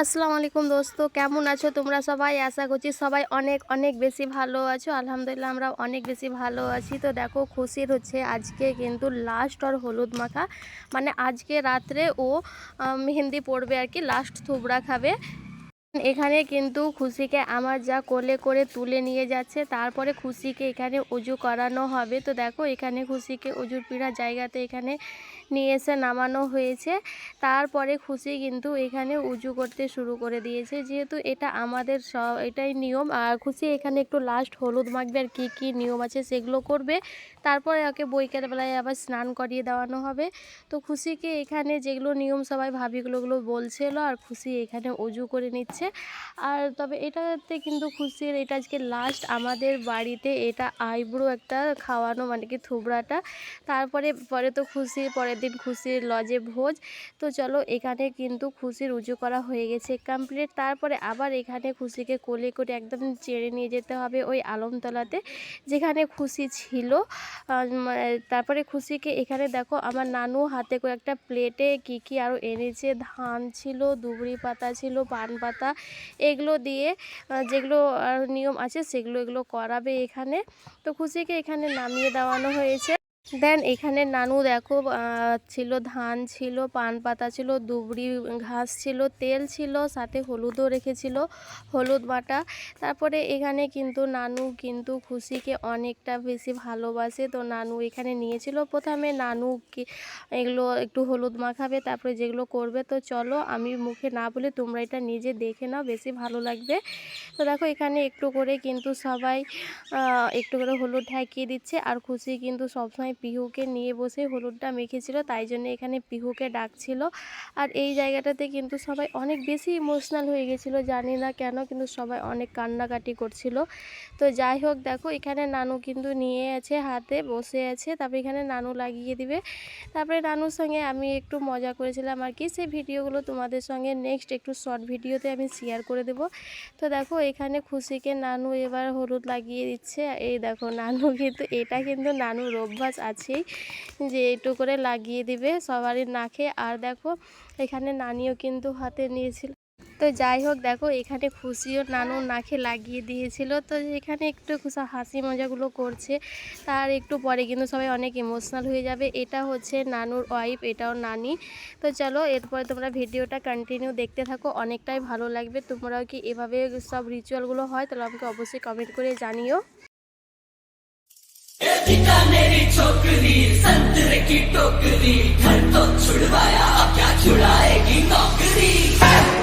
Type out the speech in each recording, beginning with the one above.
আসসালামু আলাইকুম দোস্ত, কেমন আছো তোমরা সবাই? আশা করছি সবাই অনেক অনেক বেশি ভালো আছো। আলহামদুলিল্লাহ আমরা অনেক বেশি ভালো আছি। তো দেখো, খুশির হচ্ছে আজকে কিন্তু লাস্ট আর হলুদ মাখা। মানে আজকে রাত্রে ও মেহেন্দি পড়বে আর কি লাস্ট থুবড়া খাবে। এখানে কিন্তু খুশিকে আমার যা কোলে করে তুলে নিয়ে যাচ্ছে, তারপরে খুশিকে এখানে উজু করানো হবে। তো দেখো, এখানে খুশিকে উজুর পিড়া জায়গাতে এখানে নিয়ে এসে নামানো হয়েছে। তারপরে খুশি কিন্তু এখানে উজু করতে শুরু করে দিয়েছে। যেহেতু এটা আমাদের সব, এটাই নিয়ম। আর খুশি এখানে একটু লাস্ট হলুদ মাখবে আর কী কী নিয়ম আছে সেগুলো করবে। তারপরে ওকে বৈকালবেলায় আবার স্নান করিয়ে দেওয়ানো হবে। তো খুশিকে এখানে যেগুলো নিয়ম সবাই ভাবিগুলো গুলো বলছিল আর খুশি এখানে উজু করে নিচ্ছে। আর তবে এটাতে কিন্তু খুশির, এটা আজকে লাস্ট আমাদের বাড়িতে এটা আইব্রো একটা খাওয়ানো মানে কি থুবড়াটা। তারপরে, পরে তো খুশি পরের দিন খুশির লজে ভোজ। তো চলো, এখানে কিন্তু খুশির উজু করা হয়ে গেছে কমপ্লিট তারপরে আবার এখানে খুশিকে কোলে করে একদম চেড়ে নিয়ে যেতে হবে ওই আলমতলাতে, যেখানে খুশি ছিল। তারপরে খুশিকে এখানে দেখো, আমার নানু হাতে করে একটা প্লেটে কি কি আরও এনেছে। ধান ছিল দুবরি পাতা ছিল, পান পাতা। এগুলো দিয়ে যেগুলো নিয়ম আছে সেগুলো এগুলো করাবে এখানে। তো খুশিকে এখানে নামিয়ে দেওয়ানো হয়েছে। দেন এখানে নানু দেখো ছিল, ধান ছিল, পান পাতা ছিল, দুবড়ি ঘাস ছিল, তেল ছিল, সাথে হলুদও রেখেছিল, হলুদ বাটা। তারপরে এখানে কিন্তু নানু কিন্তু খুশিকে অনেকটা বেশি ভালোবাসে। তো নানু এখানে নিয়েছিল প্রথমে, নানু এগুলো একটু হলুদ মাখাবে, তারপরে যেগুলো করবে, তো চলো আমি মুখে না বলে তোমরা এটা নিজে দেখে নাও, বেশি ভালো লাগবে। তো দেখো এখানে একটু করে কিন্তু সবাই একটু করে হলুদ ঢাকিয়ে দিচ্ছে, আর খুশি কিন্তু সবসময় পিহুকে নিয়ে বসে হলুদটা মেখেছিল, তাই জন্য এখানে পিহুকে ডাকছিল। আর এই জায়গাটাতে কিন্তু সবাই অনেক বেশি ইমোশনাল হয়ে গেছিল, জানি না কেন, কিন্তু সবাই অনেক কান্নাকাটি করছিল। তো যাই হোক, দেখো, এখানে নানু কিন্তু নিয়ে আছে হাতে, বসে আছে, তারপরে এখানে নানু লাগিয়ে দিবে। তারপরে নানুর সঙ্গে আমি একটু মজা করেছিলাম আর কি, সেই ভিডিওগুলো তোমাদের সঙ্গে নেক্সট একটু শর্ট ভিডিওতে আমি শেয়ার করে দেব। তো দেখো, এখানে খুশিকে নানু এবার হলুদ লাগিয়ে দিচ্ছে, এই দেখো, নানু কিন্তু, এটা কিন্তু নানুর অভ্যাস। আছেই যে একটু করে লাগিয়ে দিবে সবারই নাকে আর দেখো, এখানে নানিও কিন্তু হাতে নিয়েছিল। তো যাই হোক, দেখো, এখানে খুশিও নানু নাকে লাগিয়ে দিয়েছিল। তো এখানে একটু খুশি হাসি মজাগুলো করছে। তার একটু পরে কিন্তু সবাই অনেক ইমোশনাল হয়ে যাবে। এটা হচ্ছে নানুর ওয়াইফ এটাও নানি। তো চলো, এরপরে তোমরা ভিডিওটা কন্টিনিউ দেখতে থাকো। অনেকটাই ভালো লাগবে। তোমরাও কি এভাবে সব রিচুয়ালগুলো হয়, তাহলে আমাকে অবশ্যই কমেন্ট করে জানিও। बीकानेरी छोकरी संतर की टोकरी घर तो छुड़वाया अब क्या छुड़ाएगी नौकरी?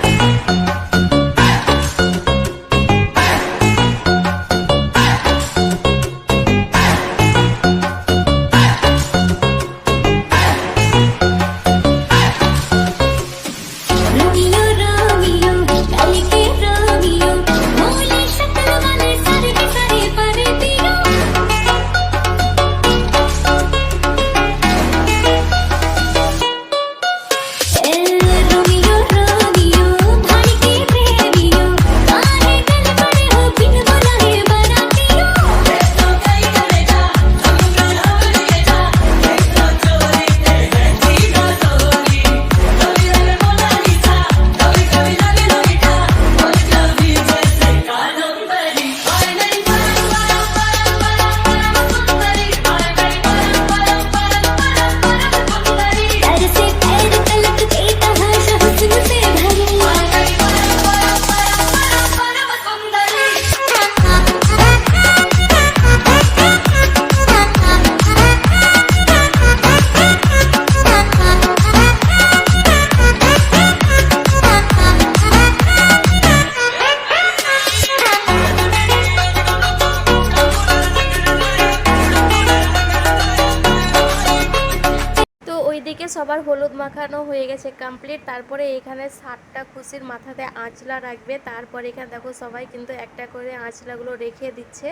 ওইদিকে সবার হলুদ মাখানো হয়ে গেছে কমপ্লিট তারপরে এখানে সাতটা খুশির মাথাতে আঁচলা রাখবে। তারপরে এখানে দেখো সবাই কিন্তু একটা করে আঁচলাগুলো রেখে দিচ্ছে।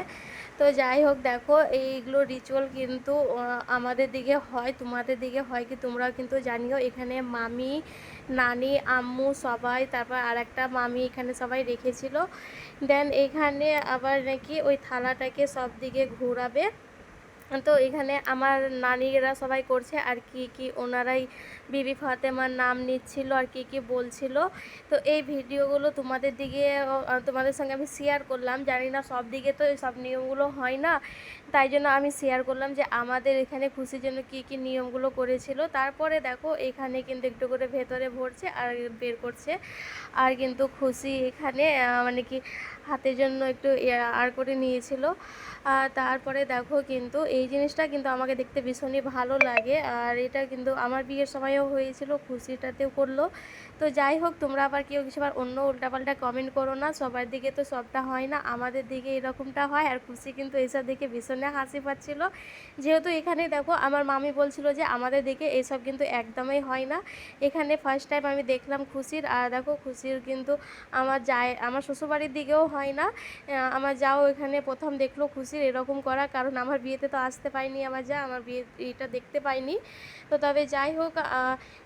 তো যাই হোক, দেখো এইগুলো রিচুয়াল কিন্তু আমাদের দিকে হয়, তোমাদের দিকে হয় কি তোমরাও কিন্তু জানিও। এখানে মামি, নানি, আম্মু সবাই, তারপর আর একটা মামি এখানে সবাই রেখেছিল। দেন এখানে আবার নাকি ওই থালাটাকে সব দিকে ঘোরাবে। তো এখানে আমার নানিরা সবাই করছে আর কি কি ওনারাই বিবি ফাতেমার নাম নিচ্ছিল আর কি কি বলছিল। তো এই ভিডিওগুলো তোমাদের দিকে তোমাদের সঙ্গে আমি শেয়ার করলাম। জানি না সব দিকে তো সব নিয়মগুলো হয় না। তাই জন্য আমি শেয়ার করলাম যে আমাদের এখানে খুশির জন্য কি কি নিয়মগুলো করেছিল। তারপরে দেখো, এখানে কিন্তু একটু করে ভেতরে ভরছে আর বের করছে। আর কিন্তু খুশি এখানে মানে কি হাতের জন্য একটু আর করে নিয়েছিল। তারপরে দেখো কিন্তু এই জিনিসটা কিন্তু আমাকে দেখতে ভীষণই ভালো লাগে। আর এটা কিন্তু আমার বিয়ের হয়েছিল খুশিটাতেও করল। তো যাই হোক, তোমরা আবার কেউ কিছু আবার অন্য উল্টাপাল্টা কমেন্ট করো না। সবার দিকে তো সবটা হয় না, আমাদের দিকে এরকমটা হয়। আর খুশি কিন্তু এইসব দেখে ভীষণ হাসি পাচ্ছিল। যেহেতু এখানে দেখো, আমার মামি বলছিল যে আমাদের দিকে এইসব কিন্তু একদমই হয় না। এখানে ফার্স্ট টাইম আমি দেখলাম খুশির, আর দেখো খুশির কিন্তু আমার যায়, আমার শ্বশুরবাড়ির দিকেও হয় না। আমার যাও এখানে প্রথম দেখল খুশির এরকম করা, কারণ আমার বিয়েতে তো আসতে পাইনি আমার যা, আমার বিয়ে এটা দেখতে পাইনি। তো তবে যাই হোক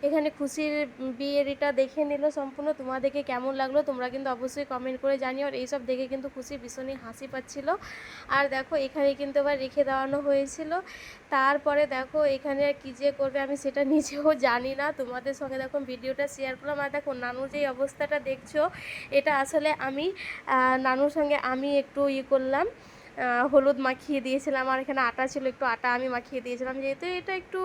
এখানে খুশির বিয়ের এটা দেখে নিল সম্পূর্ণ তোমাদেরকে কেমন লাগল তোমরা কিন্তু অবশ্যই কমেন্ট করে জানিও। আর এইসব দেখে কিন্তু খুশি, ভীষণই হাসি পাচ্ছিল। আর দেখো, এখানে কিন্তু আবার রেখে দেওয়ানো হয়েছিল। তারপরে দেখো, এখানে আর কী যে করবে আমি সেটা নিজেও জানি না। তোমাদের সঙ্গে দেখো, ভিডিওটা শেয়ার করলাম। আর দেখো, নানুর যে অবস্থাটা দেখছ, এটা আসলে আমি নানুর সঙ্গে আমি একটু ই করলাম হলুদ মাখিয়ে দিয়েছিলাম। আর এখানে আটা ছিল, একটু আটা আমি মাখিয়ে দিয়েছিলাম। যেহেতু এটা একটু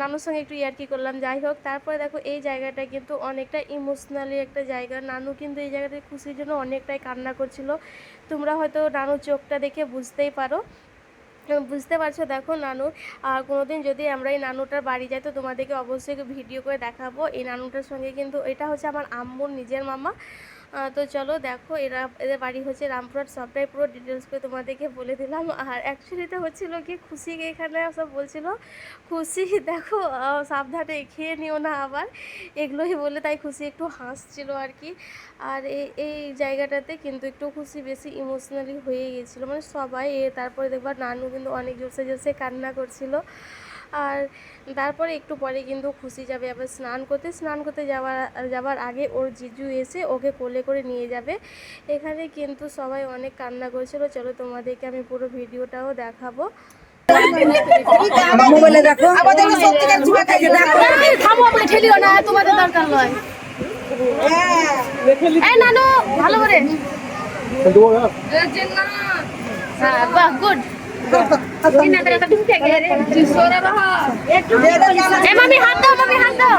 নানুর সঙ্গে একটু ইয়ার্কি করলাম, যাই হোক। তারপরে দেখো, এই জায়গাটা কিন্তু অনেকটা ইমোশনালি একটা জায়গা। নানু কিন্তু এই জায়গাটায় খুশির জন্য অনেকটাই কান্না করছিল। তোমরা হয়তো নানুর চোখটা দেখে বুঝতেই পারো। বুঝতে পারছ, দেখো নানুর আর কোনোদিন যদি আমরা এই নানুটার বাড়ি যাই, তো তোমাদেরকে অবশ্যই ভিডিও করে দেখাবো। এই নানুটার সঙ্গে কিন্তু, এটা হচ্ছে আমার আম্মুর নিজের মামা। তো চলো দেখো, এরা, এদের বাড়ি হচ্ছে রামপুরহাট, সবটাই পুরো ডিটেলস করে তোমাদেরকে বলে দিলাম। আর অ্যাকচুয়ালিটা হচ্ছিল কি খুশিকে এখানে সব বলছিল, খুশি দেখো সাবধানে খেয়ে নিও না আবার। এগুলোই বলে তাই খুশি একটু হাসছিল আর কি। আর এই জায়গাটাতে কিন্তু একটু খুশি বেশি ইমোশনালি হয়ে গেছিল মানে সবাই তারপরে দেখবার নানু কিন্তু অনেক জোরসে জোরসে কান্না করছিল। আর তারপরে একটু পরে কিন্তু খুশি যাবে। আবার স্নান করতে স্নান করতে যাওয়ার যাওয়ার আগে ওর জিজু এসে ওকে কোলে করে নিয়ে যাবে। এখানে কিন্তু সবাই অনেক কান্না করছিল। চলো তোমাদেরকে আমি পুরো ভিডিওটাও দেখাবো। মোবাইলে দেখো। থামো আমাকে ঠেলিও না তোমাদের দরকার নয়। এই নানু ভালো করে। হ্যাঁ বাহ গুড মামি হাত দাও মামি হাত দাও।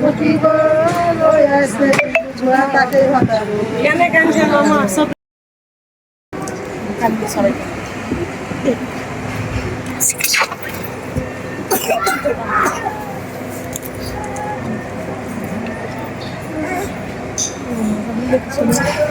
ফুটিব ছোড়া তাকে ভাতা কেনে মামা সব সবাই সবারই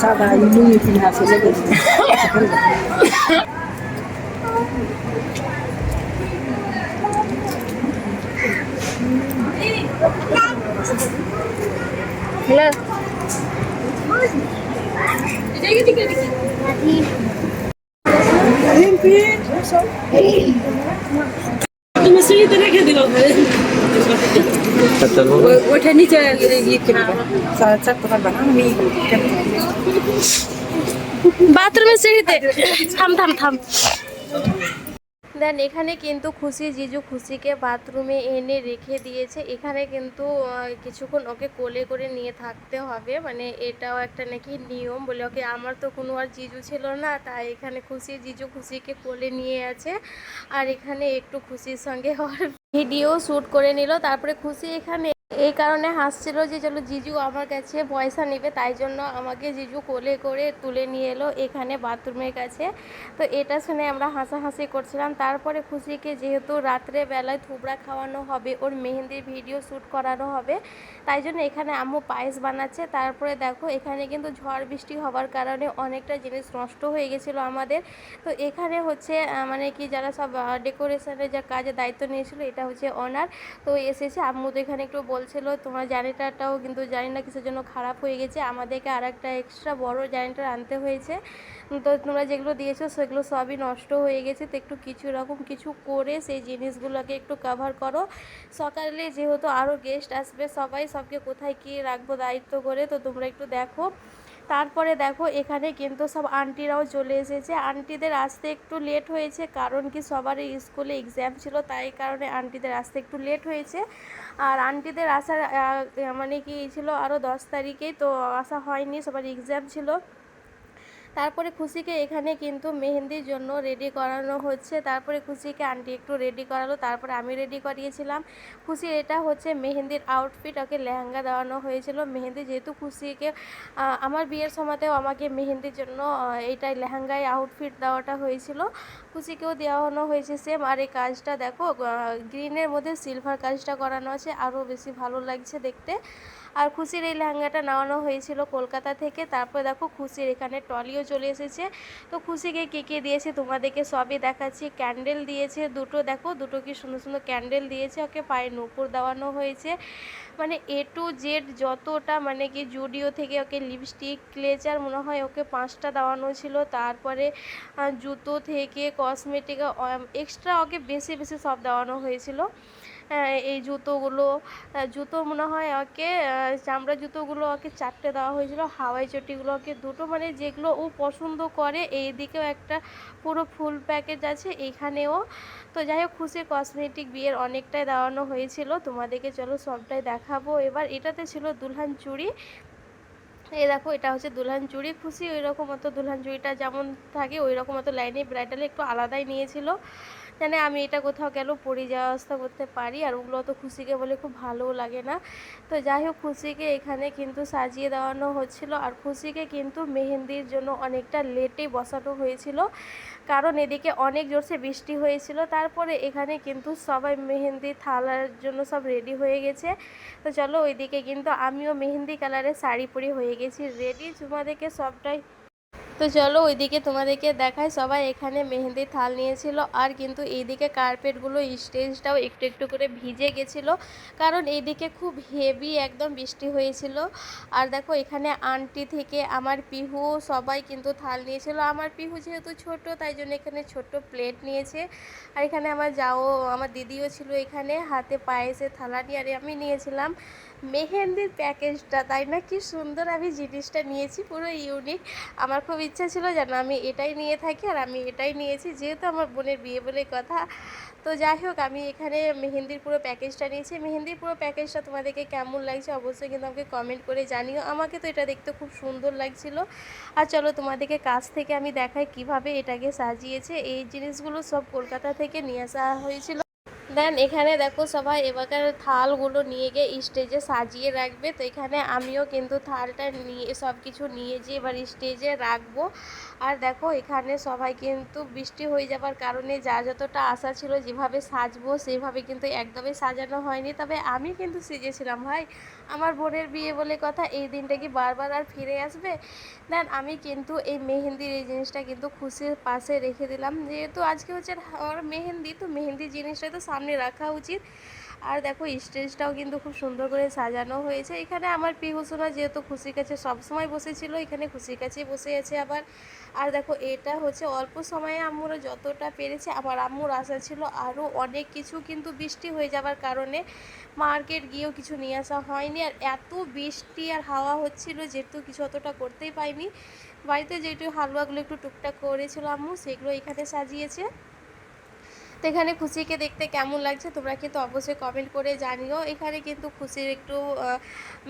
সাদা লুঙ্গি কিনে আসে লেগে তুমি সিঁড়িতে রেখে দিল ওই- ওইটা নিচে ইয়ে করে দেবে। চা- চাপতে দেন এখানে কিন্তু খুশি জিজু খুশিকে বাথরুমে এনে রেখে দিয়েছে। এখানে কিন্তু কিছুক্ষণ ওকে কোলে করে নিয়ে থাকতে হবে। মানে এটাও একটা নাকি নিয়ম বলে ওকে, আমার তো কোনো আর জিজু ছিল না, তাই এখানে খুশি জিজু খুশিকে কোলে নিয়ে আছে। আর এখানে একটু খুশির সঙ্গে ওর ভিডিও শ্যুট করে নিল। তারপরে খুশি এখানে এই কারণে হাসছিল যে চলো জিজু আমার কাছে পয়সা নেবে, তাই জন্য আমাকে জিজু কোলে করে তুলে নিয়ে এলো এখানে বাথরুমের কাছে। তো এটা শুনে আমরা হাসাহাসি করছিলাম। তারপরে খুশিকে যেহেতু রাত্রে বেলায় থুবড়া খাওয়ানো হবে, ওর মেহেন্দির ভিডিও শ্যুট করানো হবে, তাই জন্য এখানে আম্মু পায়েস বানাচ্ছে। তারপরে দেখো এখানে কিন্তু ঝড় বৃষ্টি হওয়ার কারণে অনেকটা জিনিস নষ্ট হয়ে গেছিল আমাদের। তো এখানে হচ্ছে মানে কি যারা সব ডেকোরেশনের যা কাজে দায়িত্ব নিয়েছিল, এটা হচ্ছে অনার তো এসেছে, আম্মু তো এখানে একটু বলছিল, তোমার জানিটারটাও কিন্তু জানি না কিসের জন্য খারাপ হয়ে গেছে। আমাদেরকে আর একটা এক্সট্রা বড় জানিটার আনতে হয়েছে। তো তোমরা যেগুলো দিয়েছ, সেগুলো সবই নষ্ট হয়ে গেছে। তো একটু কিছু রকম কিছু করে সেই জিনিসগুলোকে একটু কভার করো। সকালে যেহেতু আরও গেস্ট আসবে, সবাই সবকে কোথায় কী রাখব দায়িত্ব করে, তো তোমরা একটু দেখো। তারপরে দেখো এখানে কিন্তু সব আন্টিরাও চলে এসেছে। আন্টিদের আসতে একটু লেট হয়েছে কারণ কি সবারই স্কুলে এক্সাম ছিল, তাই কারণে আন্টিদের আসতে একটু লেট হয়েছে। আর আন্টিদের আসার মানে কি ছিল আরও দশ তারিখেই তো আসা হয়নি, সবার এক্সাম ছিল। তারপরে খুশিকে এখানে কিন্তু মেহেন্দির জন্য রেডি করানো হচ্ছে। তারপরে খুশিকে আন্টি একটু রেডি করালো, তারপরে আমি রেডি করিয়েছিলাম। খুশির এটা হচ্ছে মেহেন্দির আউটফিট ওকে লেহেঙ্গা দেওয়ানো হয়েছিল। মেহেন্দি যেহেতু খুশিকে আমার বিয়ের সময়তেও আমাকে মেহেন্দির জন্য এইটাই লেহেঙ্গায় আউটফিট দেওয়াটা হয়েছিল। খুশিকেও দেওয়ানো হয়েছে সেম আর এই কাজটা দেখো গ্রিনের মধ্যে সিলভার কাজটা করানো আছে। আরও বেশি ভালো লাগছে দেখতে। আর খুশির এই লেহেঙ্গাটা নেওয়ানো হয়েছিল কলকাতা থেকে। তারপর দেখো খুশির এখানে টলিও চলে এসেছে। তো খুশিকে কে কে দিয়েছে তোমাদেরকে সবই দেখাচ্ছি। ক্যান্ডেল দিয়েছে দুটো, দেখো দুটো কি সুন্দর সুন্দর ক্যান্ডেল দিয়েছে। ওকে পায়ে নূপুর দেওয়ানো হয়েছে। মানে এ টু জেড যতটা মানে কি জুডিও থেকে ওকে লিপস্টিক ক্লেচার মনে হয় ওকে পাঁচটা দেওয়ানো ছিল। তারপরে জুতো থেকে কসমেটিক এক্সট্রা ওকে বেশি বেশি সব দেওয়ানো হয়েছিল। এই জুতোগুলো জুতো মনে হয় ওকে চামড়া জুতোগুলো ওকে চারটে দেওয়া হয়েছিল, হাওয়াই চটিগুলো ওকে দুটো মানে যেগুলো ও পছন্দ করে এই দিকেও একটা পুরো ফুল প্যাকেজ আছে, এইখানেও। তো যাই হোক খুশি কসমেটিক বিয়ের অনেকটাই দেওয়ানো হয়েছিল, তোমাদেরকে চলো সবটাই দেখাবো। এবার এটাতে ছিল দুলহান চুড়ি। এই দেখো, এটা হচ্ছে দুলহান চুড়ি, খুশি ওই রকম মতো দুলহান চুড়িটা যেমন থাকে ওই রকম মতো লাইনে ব্রাইডালে একটু আলাদাই নিয়েছিল। জানে আমি এটা কোথাও গেলেও পরে যাওয়া আসতে করতে পারি আর ওগুলো তো খুশিকে বলে খুব ভালোও লাগে না। তো যাই হোক, খুশিকে এখানে কিন্তু সাজিয়ে দেওয়ানো হচ্ছিল আর খুশিকে কিন্তু মেহেন্দির জন্য অনেকটা লেটে বসানো হয়েছিল। কারণ এদিকে অনেক জোরসে বৃষ্টি হয়েছিল, তারপরে এখানে কিন্তু সবাই মেহেন্দি থালার জন্য সব রেডি হয়ে গেছে। তো চলো ওইদিকে কিন্তু আমিও মেহেন্দি কালারের শাড়ি পরে হয়ে গেছি, রেডি। তোমাদেরকে সবটাই তো চলো ওইদিকে তোমাদেরকে দেখায় সবাই এখানে মেহেন্দি থাল নিয়েছিল আর কিন্তু এইদিকে কার্পেটগুলো স্টেজটাও একটু একটু করে ভিজে গেছিল কারণ এইদিকে খুব হেভি একদম বৃষ্টি হয়েছিল। আর দেখো এখানে আন্টি থেকে আমার পিহু সবাই কিন্তু থাল নিয়েছিল। আমার পিহু যেহেতু ছোট, তাই জন্য এখানে ছোট প্লেট নিয়েছে। আর এখানে আমার যাও, আমার দিদিও ছিল এখানে, হাতে পায়েসে থালা নিয়ে আর আমি নিয়েছিলাম। মেহেন্দির প্যাকেজটা, তাই না? কি সুন্দর আমি জিনিসটা নিয়েছি, পুরো ইউনিক আমার খুব ইচ্ছা ছিল যেন আমি এটাই নিয়ে থাকি আর আমি এটাই নিয়েছি, যেহেতু আমার বোনের বিয়ে বলে কথা। তো যাই হোক, আমি এখানে মেহেন্দির পুরো প্যাকেজটা নিয়েছি। মেহেন্দির পুরো প্যাকেজটা তোমাদেরকে কেমন লাগছে অবশ্যই কিন্তু আমাকে কমেন্ট করে জানিও। আমাকে তো এটা দেখতে খুব সুন্দর লাগছিল। আর চলো তোমাদেরকে কাছ থেকে আমি দেখাই কীভাবে এটাকে সাজিয়েছে। এই জিনিসগুলো সব কলকাতা থেকে নিয়ে আসা হয়েছিল। দেন এখানে দেখো সবাই এবার থালগুলো নিয়ে গিয়ে স্টেজে সাজিয়ে রাখবে। তো এখানে আমিও কিন্তু থালটা নিয়ে সব কিছু নিয়ে যেয়ে এবার স্টেজে রাখব। আর দেখো, এখানে সবাই কিন্তু বৃষ্টি হয়ে যাবার কারণে যা যতটা আশা ছিল যেভাবে সাজবো, সেভাবে কিন্তু একদমই সাজানো হয়নি। তবে আমি কিন্তু সেজেছিলাম, ভাই। আমার বোনের বিয়ে বলে কথা, এই দিনটা কি বারবার আর ফিরে আসবে? দেন আমি কিন্তু এই মেহেন্দির এই জিনিসটা কিন্তু খুশির পাশে রেখে দিলাম। যেহেতু আজকে হচ্ছে আমার মেহেন্দি, তো মেহেন্দি জিনিসটা তো সামনে রাখা উচিত। আর দেখো স্টেজটাও কিন্তু খুব সুন্দর করে সাজানো হয়েছে। এখানে আমার পিহুসোনা যেহেতু খুশির কাছে সবসময় বসেছিল, এখানে খুশির কাছেই বসে আছে আবার। আর দেখো, এটা হচ্ছে অল্প সময়ে আম্মুরা যতটা পেরেছে আবার আম্মুর আশা ছিল আরও অনেক কিছু কিন্তু বৃষ্টি হয়ে যাবার কারণে মার্কেট গিয়েও কিছু নিয়ে আসা হয়নি। আর এত বৃষ্টি আর হাওয়া হচ্ছিল, যেহেতু কিছু অতটা করতেই পাইনি বাড়িতে যেটু হালুয়াগুলো একটু টুকটাক করেছিল আম্মু, সেগুলো এখানে সাজিয়েছে। তো এখানে খুশিকে দেখতে কেমন লাগছে? তোমরা কিন্তু অবশ্যই কমেন্ট করে জানিও। এখানে কিন্তু খুশির একটু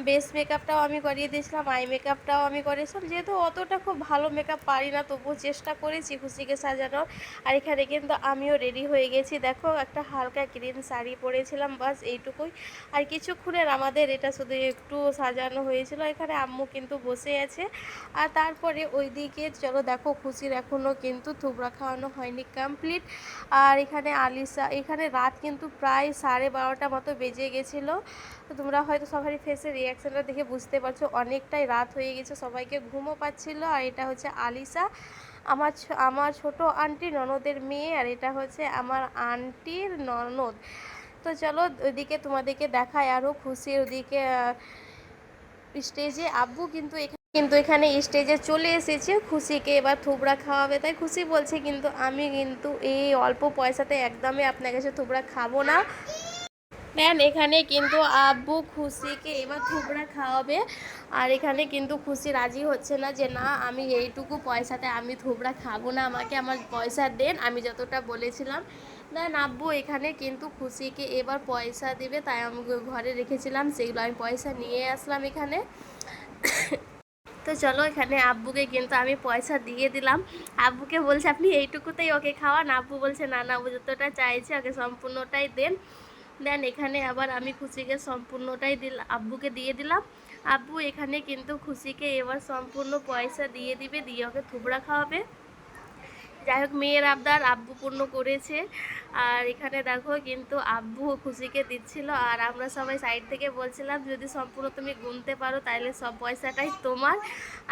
বেস মেকআপটাও আমি করিয়ে দিয়েছিলাম আই মেকআপটাও আমি করিয়েছিলাম যেহেতু অতটা খুব ভালো মেকআপ পারি না, তবুও চেষ্টা করেছি খুশিকে সাজানোর। আর এখানে কিন্তু আমিও রেডি হয়ে গেছি। দেখো, একটা হালকা গ্রিন শাড়ি পরেছিলাম, বাস এইটুকুই। আর কিছুক্ষণের আমাদের এটা শুধু একটু সাজানো হয়েছিল। এখানে আম্মু কিন্তু বসে আছে। আর তারপরে ওইদিকে, চলো দেখো, খুশির এখনও কিন্তু থুবড়া খাওয়ানো হয়নি কমপ্লিট আর এখানে আলিসা, এখানে রাত কিন্তু প্রায় সাড়ে বারোটা মতো বেজে গেছিল। তো তোমরা হয়তো সবারই ফেসের রিয়াকশানটা দেখে বুঝতে পারছ, অনেকটাই রাত হয়ে গেছে, সবাইকে ঘুমও পাচ্ছিলো। আর এটা হচ্ছে আলিসা, আমার আমার ছোট আন্টি ননদের মেয়ে, আর এটা হচ্ছে আমার আন্টির ননদ। তো চলো ওইদিকে তোমাদেরকে দেখায় আরও খুশি ওদিকে স্টেজে আব্বু কিন্তু এখানে কিন্তু এখানে স্টেজে চলে এসেছে। খুশিকে এবার থুবড়া খাওয়াবে। তাই খুশি বলছে, কিন্তু আমি কিন্তু এই অল্প পয়সাতে একদমই আপনার কাছে থুবড়া খাব না। দেন এখানে কিন্তু আব্বু খুশিকে এবার থুবড়া খাওয়াবে। আর এখানে কিন্তু খুশি রাজি হচ্ছে না যে, না, আমি এইটুকু পয়সাতে আমি থুবড়া খাব না। আমাকে আমার পয়সা দেন। আমি যতটা বলেছিলাম। দেন আব্বু এখানে কিন্তু খুশিকে এবার পয়সা দেবে। তাই আমি ঘরে রেখেছিলাম, সেগুলো আমি পয়সা নিয়ে আসলাম এখানে। তো চলো এখানে আব্বুকে কিন্তু আমি পয়সা দিয়ে দিলাম। আব্বুকে বলছে, আপনি এইটুকুতেই ওকে খাওয়ান। আব্বু বলছে, না না, ও যতটা চাইছে ওকে সম্পূর্ণটাই দেন। দেন এখানে আবার আমি খুশিকে সম্পূর্ণটাই দিল, আব্বুকে দিয়ে দিলাম। আব্বু এখানে কিন্তু খুশিকে এবার সম্পূর্ণ পয়সা দিয়ে দিবে, দিয়ে ওকে থুবড়া খাওয়াবে। যাই হোক, মেয়ের আবদার আব্বু পূর্ণ করেছে। আর এখানে দেখো কিন্তু আব্বু খুশিকে দিচ্ছিল। আর আমরা সবাই সাইড থেকে বলছিলাম, যদি সম্পূর্ণ তুমি গুনতে পারো তাহলে সব পয়সাটাই তোমার।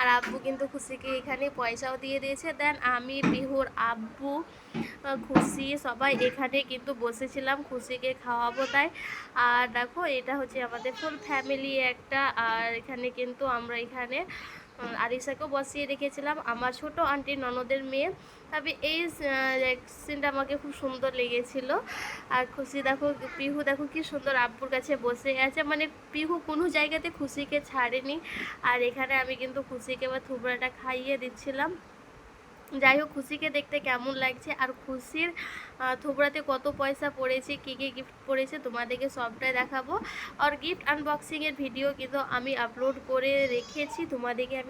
আর আব্বু কিন্তু খুশিকে এখানে পয়সাও দিয়ে দিয়েছে। দেন আমি, বিহুর আব্বু খুশি, সবাই এখানে কিন্তু বসেছিলাম খুশিকে খাওয়াবো তাই। আর দেখো, এটা হচ্ছে আমাদের ফুল ফ্যামিলি একটা। আর এখানে কিন্তু আমরা এখানে আরিসাকেও বসিয়ে রেখেছিলাম। আমার ছোট আন্টি ননদের মেয়ে। তবে এই সিনটা আমাকে খুব সুন্দর লেগেছিল। আর খুশি দেখো, পিহু দেখো কি সুন্দর আব্বুর কাছে বসে আছে মানে পিহু কোনো জায়গাতে খুশিকে ছাড়েনি। আর এখানে আমি কিন্তু খুশিকে এবার থুবড়াটা খাইয়ে দিচ্ছিলাম। যাই হোক, খুশিকে দেখতে কেমন লাগছে? আর খুশির থুবড়াতে কত পয়সা পড়েছে, কী কী গিফট পড়েছে, তোমাদেরকে সবটাই দেখাবো। আর গিফট আনবক্সিংয়ের ভিডিও কিন্তু আমি আপলোড করে রেখেছি। তোমাদেরকে আমি